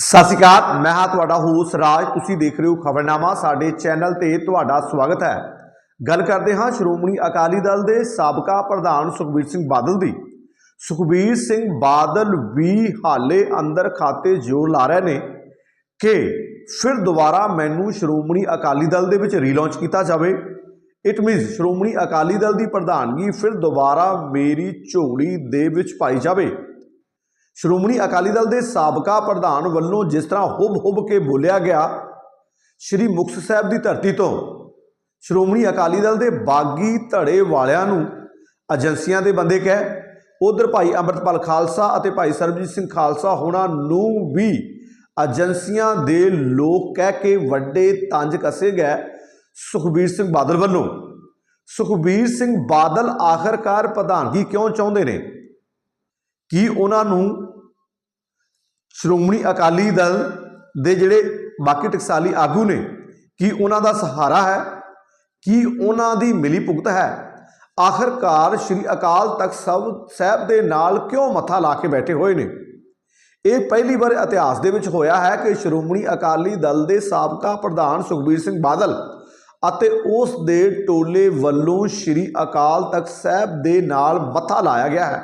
ਸਤਿ ਸ਼੍ਰੀ ਅਕਾਲ, ਮੈਂ ਹਾਂ ਤੁਹਾਡਾ ਹੋਸ ਰਾਜ, ਤੁਸੀਂ ਦੇਖ ਰਹੇ ਹੋ ਖਬਰਨਾਮਾ, ਸਾਡੇ ਚੈਨਲ ਤੇ ਤੁਹਾਡਾ ਸਵਾਗਤ ਹੈ। ਗੱਲ ਕਰਦੇ ਹਾਂ ਸ਼੍ਰੋਮਣੀ ਅਕਾਲੀ ਦਲ ਦੇ ਸਾਬਕਾ ਪ੍ਰਧਾਨ ਸੁਖਬੀਰ ਸਿੰਘ ਬਾਦਲ ਦੀ। ਸੁਖਬੀਰ ਸਿੰਘ ਬਾਦਲ ਵੀ ਹਾਲੇ ਅੰਦਰ ਖਾਤੇ ਜ਼ੋਰ ਲਾ ਰਹੇ ਨੇ ਕਿ ਫਿਰ ਦੁਬਾਰਾ ਮੈਨੂੰ ਸ਼੍ਰੋਮਣੀ ਅਕਾਲੀ ਦਲ ਦੇ ਵਿੱਚ ਰੀਲਾਂਚ ਕੀਤਾ ਜਾਵੇ। ਇਟ ਮੀਨਸ ਸ਼੍ਰੋਮਣੀ ਅਕਾਲੀ ਦਲ ਦੀ ਪ੍ਰਧਾਨਗੀ ਫਿਰ ਦੁਬਾਰਾ ਮੇਰੀ ਝੋਲੀ ਦੇ ਵਿੱਚ ਪਾਈ ਜਾਵੇ। ਸ਼੍ਰੋਮਣੀ ਅਕਾਲੀ ਦਲ ਦੇ ਸਾਬਕਾ ਪ੍ਰਧਾਨ ਵੱਲੋਂ ਜਿਸ ਤਰ੍ਹਾਂ ਹੁਬ-ਹੁਬ ਕੇ ਬੋਲਿਆ ਗਿਆ, ਸ਼੍ਰੀ ਮੁਕਤਸਰ ਸਾਹਿਬ ਦੀ ਧਰਤੀ ਤੋਂ, ਸ਼੍ਰੋਮਣੀ ਅਕਾਲੀ ਦਲ ਦੇ ਬਾਗੀ ਧੜੇ ਵਾਲਿਆਂ ਨੂੰ ਏਜੰਸੀਆਂ ਦੇ ਬੰਦੇ ਕਹਿ, ਉਧਰ ਭਾਈ ਅੰਮ੍ਰਿਤਪਾਲ ਖਾਲਸਾ ਅਤੇ ਭਾਈ ਸਰਬਜੀਤ ਸਿੰਘ ਖਾਲਸਾ ਹੋਣਾ ਨੂੰ ਵੀ ਏਜੰਸੀਆਂ ਦੇ ਲੋਕ ਕਹਿ ਕੇ ਵੱਡੇ ਤੰਜ ਕੱਸੇ ਗਏ ਸੁਖਬੀਰ ਸਿੰਘ ਬਾਦਲ ਵੱਲੋਂ। ਸੁਖਬੀਰ ਸਿੰਘ ਬਾਦਲ ਆਖਰਕਾਰ ਪ੍ਰਧਾਨਗੀ ਕਿਉਂ ਚਾਹੁੰਦੇ ਨੇ? ਕੀ ਉਹਨਾਂ ਨੂੰ ਸ਼੍ਰੋਮਣੀ ਅਕਾਲੀ ਦਲ ਦੇ ਜਿਹੜੇ ਬਾਕੀ ਟਕਸਾਲੀ ਆਗੂ ਨੇ, ਕੀ ਉਹਨਾਂ ਦਾ ਸਹਾਰਾ ਹੈ? ਕੀ ਉਹਨਾਂ ਦੀ ਮਿਲੀ ਭੁਗਤ ਹੈ? ਆਖਰਕਾਰ ਸ਼੍ਰੀ ਅਕਾਲ ਤਖਤ ਸਾਹਿਬ ਸਾਹਿਬ ਦੇ ਨਾਲ ਕਿਉਂ ਮੱਥਾ ਲਾ ਕੇ ਬੈਠੇ ਹੋਏ ਨੇ? ਇਹ ਪਹਿਲੀ ਵਾਰ ਇਤਿਹਾਸ ਦੇ ਵਿੱਚ ਹੋਇਆ ਹੈ ਕਿ ਸ਼੍ਰੋਮਣੀ ਅਕਾਲੀ ਦਲ ਦੇ ਸਾਬਕਾ ਪ੍ਰਧਾਨ ਸੁਖਬੀਰ ਸਿੰਘ ਬਾਦਲ ਅਤੇ ਉਸ ਦੇ ਟੋਲੇ ਵੱਲੋਂ ਸ਼੍ਰੀ ਅਕਾਲ ਤਖਤ ਸਾਹਿਬ ਦੇ ਨਾਲ ਮੱਥਾ ਲਾਇਆ ਗਿਆ ਹੈ,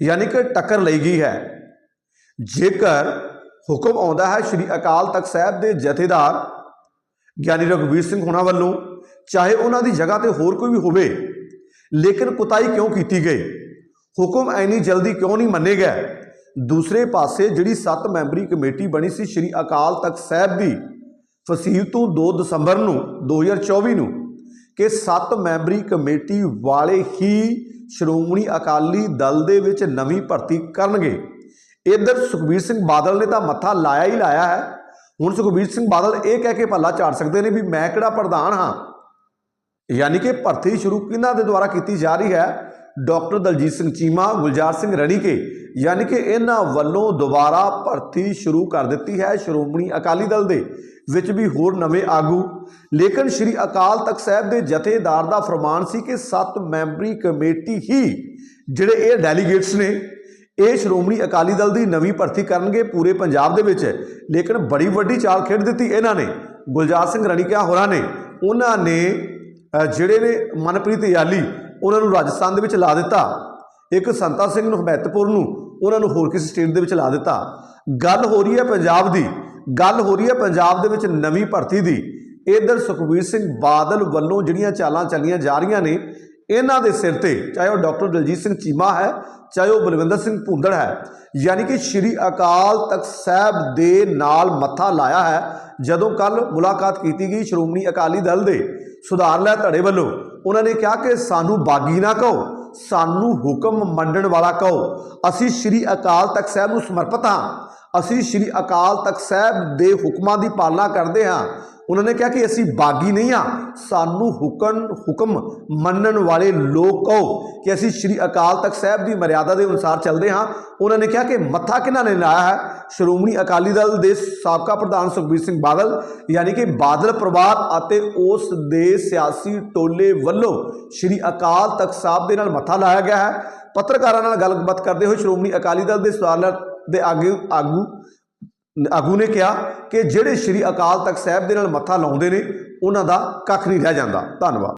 ਯਾਨੀ ਕਿ ਟੱਕਰ ਲਈ ਗਈ ਹੈ। ਜੇਕਰ ਹੁਕਮ ਆਉਂਦਾ ਹੈ ਸ਼੍ਰੀ ਅਕਾਲ ਤਖਤ ਸਾਹਿਬ ਦੇ ਜਥੇਦਾਰ ਗਿਆਨੀ ਰਘਵੀਰ ਸਿੰਘ ਹੋਣਾ ਵੱਲੋਂ, ਚਾਹੇ ਉਹਨਾਂ ਦੀ ਜਗ੍ਹਾ ਤੇ ਹੋਰ ਕੋਈ ਵੀ ਹੋਵੇ, ਲੇਕਿਨ ਕੁਤਾਈ ਕਿਉਂ ਕੀਤੀ ਗਈ? ਹੁਕਮ ਐਨੀ ਜਲਦੀ ਕਿਉਂ ਨਹੀਂ ਮੰਨੇ ਗਏ? ਦੂਸਰੇ ਪਾਸੇ ਜਿਹੜੀ 7 ਮੈਂਬਰੀ ਕਮੇਟੀ ਬਣੀ ਸੀ ਸ਼੍ਰੀ ਅਕਾਲ ਤਖਤ ਸਾਹਿਬ ਦੀ, ਫਸੀਲ ਤੋਂ 2 ਦਸੰਬਰ ਨੂੰ 2024 ਨੂੰ, ਕਿ 7 ਮੈਂਬਰੀ ਕਮੇਟੀ ਵਾਲੇ ਹੀ ਸ਼੍ਰੋਮਣੀ ਅਕਾਲੀ ਦਲ ਦੇ ਵਿੱਚ ਨਵੀਂ ਭਰਤੀ ਕਰਨਗੇ। ਇਧਰ ਸੁਖਬੀਰ ਸਿੰਘ ਬਾਦਲ ਨੇ ਤਾਂ ਮੱਥਾ ਲਾਇਆ ਹੀ ਲਾਇਆ ਹੈ। ਹੁਣ ਸੁਖਬੀਰ ਸਿੰਘ ਬਾਦਲ ਇਹ ਕਹਿ ਕੇ ਪੱਲਾ ਝਾੜ ਸਕਦੇ ਨੇ ਵੀ ਮੈਂ ਕਿਹੜਾ ਪ੍ਰਧਾਨ ਹਾਂ। ਯਾਨੀ ਕਿ ਭਰਤੀ ਸ਼ੁਰੂ ਕਿਹਨਾਂ ਦੇ ਦੁਆਰਾ ਕੀਤੀ ਜਾ ਰਹੀ ਹੈ? ਡਾਕਟਰ ਦਲਜੀਤ ਸਿੰਘ ਚੀਮਾ, ਗੁਲਜ਼ਾਰ ਸਿੰਘ ਰਣੀਕੇ। ਯਾਨੀ ਕਿ ਇਹਨਾਂ ਵੱਲੋਂ ਦੁਬਾਰਾ ਭਰਤੀ ਸ਼ੁਰੂ ਕਰ ਦਿੱਤੀ ਹੈ ਸ਼੍ਰੋਮਣੀ ਅਕਾਲੀ ਦਲ ਦੇ, ਵਿੱਚ ਵੀ ਹੋਰ ਨਵੇਂ ਆਗੂ। ਲੇਕਿਨ ਸ਼੍ਰੀ ਅਕਾਲ ਤਖਤ ਸਾਹਿਬ ਦੇ ਜਥੇਦਾਰ ਦਾ ਫਰਮਾਨ ਸੀ ਕਿ ਸੱਤ ਮੈਂਬਰੀ ਕਮੇਟੀ ਹੀ ਜਿਹੜੇ ਇਹ ਡੈਲੀਗੇਟਸ ਨੇ ਇਹ ਸ਼੍ਰੋਮਣੀ ਅਕਾਲੀ ਦਲ ਦੀ ਨਵੀਂ ਭਰਤੀ ਕਰਨਗੇ ਪੂਰੇ ਪੰਜਾਬ ਦੇ ਵਿੱਚ। ਲੇਕਿਨ ਬੜੀ ਵੱਡੀ ਚਾਲ ਖੇਡ ਦਿੱਤੀ ਇਹਨਾਂ ਨੇ। ਗੁਲਜ਼ਾਰ ਸਿੰਘ ਰਣੀਕਿਆ ਹੋਰਾਂ ਨੇ। ਉਹਨਾਂ ਨੇ ਜਿਹੜੇ ਨੇ ਮਨਪ੍ਰੀਤ ਯਾਲੀ, ਉਹਨਾਂ ਨੂੰ ਰਾਜਸਥਾਨ ਦੇ ਵਿੱਚ ਲਾ ਦਿੱਤਾ। ਇੱਕ ਸੰਤਾ ਸਿੰਘ ਨੂੰ ਹਮੈਤਪੁਰ ਨੂੰ, ਉਹਨਾਂ ਨੂੰ ਹੋਰ ਕਿਸੇ ਸਟੇਟ ਦੇ ਵਿੱਚ ਲਾ ਦਿੱਤਾ। ਗੱਲ ਹੋ ਰਹੀ ਹੈ ਪੰਜਾਬ ਦੀ। ਗੱਲ ਹੋ ਰਹੀ ਹੈ ਪੰਜਾਬ ਦੇ ਵਿੱਚ ਨਵੀਂ ਭਰਤੀ ਦੀ। ਇਧਰ ਸੁਖਬੀਰ ਸਿੰਘ ਬਾਦਲ ਵੱਲੋਂ ਜਿਹੜੀਆਂ ਚਾਲਾਂ ਚੱਲੀਆਂ ਜਾ ਰਹੀਆਂ ਨੇ ਇਹਨਾਂ ਦੇ ਸਿਰ ਤੇ, ਚਾਹੇ ਉਹ ਡਾਕਟਰ ਦਲਜੀਤ ਸਿੰਘ ਚੀਮਾ ਹੈ, ਚਾਹੇ ਉਹ ਬਲਵਿੰਦਰ ਸਿੰਘ ਭੁੰਦੜ ਹੈ, ਯਾਨੀ ਕਿ ਸ਼੍ਰੀ ਅਕਾਲ ਤਖਤ ਸਾਹਿਬ ਦੇ ਨਾਲ ਮੱਥਾ ਲਾਇਆ ਹੈ, ਜਦੋਂ ਕੱਲ ਮੁਲਾਕਾਤ ਕੀਤੀ ਗਈ ਸ਼੍ਰੋਮਣੀ ਅਕਾਲੀ ਦਲ ਦੇ ਸੁਧਾਰ ਲੈ ਧੜੇ ਵੱਲੋਂ, ਉਹਨਾਂ ਨੇ ਕਿਹਾ ਕਿ ਸਾਨੂੰ ਬਾਗੀ ਨਾ ਕਹੋ, ਸਾਨੂੰ ਹੁਕਮ ਮੰਨਣ ਵਾਲਾ ਕਹੋ, ਅਸੀਂ ਸ਼੍ਰੀ ਅਕਾਲ ਤਖਤ ਸਾਹਿਬ ਨੂੰ ਸਮਰਪਿਤ ਹਾਂ, ਅਸੀਂ ਸ਼੍ਰੀ ਅਕਾਲ ਤਖਤ ਸਾਹਿਬ ਦੇ ਹੁਕਮਾਂ ਦੀ ਪਾਲਣਾ ਕਰਦੇ ਹਾਂ ਉਹਨਾਂ ਨੇ ਕਿਹਾ ਕਿ ਅਸੀਂ ਬਾਗੀ ਨਹੀਂ ਆ ਸਾਨੂੰ ਹੁਕਮ ਹੁਕਮ ਮੰਨਣ ਵਾਲੇ ਲੋਕ ਕਹੋ ਕਿ ਅਸੀਂ ਸ਼੍ਰੀ ਅਕਾਲ ਤਖਤ ਸਾਹਿਬ ਦੀ ਮਰਿਆਦਾ ਦੇ ਅਨੁਸਾਰ ਚੱਲਦੇ ਹਾਂ। ਉਹਨਾਂ ਨੇ ਕਿਹਾ ਕਿ ਮੱਥਾ ਕਿਹਨਾਂ ਨੇ ਲਾਇਆ ਹੈ? ਸ਼੍ਰੋਮਣੀ ਅਕਾਲੀ ਦਲ ਦੇ ਸਾਬਕਾ ਪ੍ਰਧਾਨ ਸੁਖਬੀਰ ਸਿੰਘ ਬਾਦਲ, ਯਾਨੀ ਕਿ ਬਾਦਲ ਪਰਿਵਾਰ ਅਤੇ ਉਸ ਦੇ ਸਿਆਸੀ ਟੋਲੇ ਵੱਲੋਂ ਸ਼੍ਰੀ ਅਕਾਲ ਤਖਤ ਸਾਹਿਬ ਦੇ ਨਾਲ ਮੱਥਾ ਲਾਇਆ ਗਿਆ ਹੈ। ਪੱਤਰਕਾਰਾਂ ਨਾਲ ਗੱਲਬਾਤ ਕਰਦੇ ਹੋਏ ਸ਼੍ਰੋਮਣੀ ਅਕਾਲੀ ਦਲ ਦੇ ਸਵਾਲ ਦੇ ਆਗੂ ਆਗੂ ਆਗੂ ਨੇ ਕਿਹਾ ਕਿ ਜਿਹੜੇ ਸ਼੍ਰੀ ਅਕਾਲ ਤਖਤ ਸਾਹਿਬ ਦੇ ਨਾਲ ਮੱਥਾ ਲਾਉਂਦੇ ਨੇ, ਉਹਨਾਂ ਦਾ ਕੱਖ ਨਹੀਂ ਰਹਿ ਜਾਂਦਾ। ਧੰਨਵਾਦ।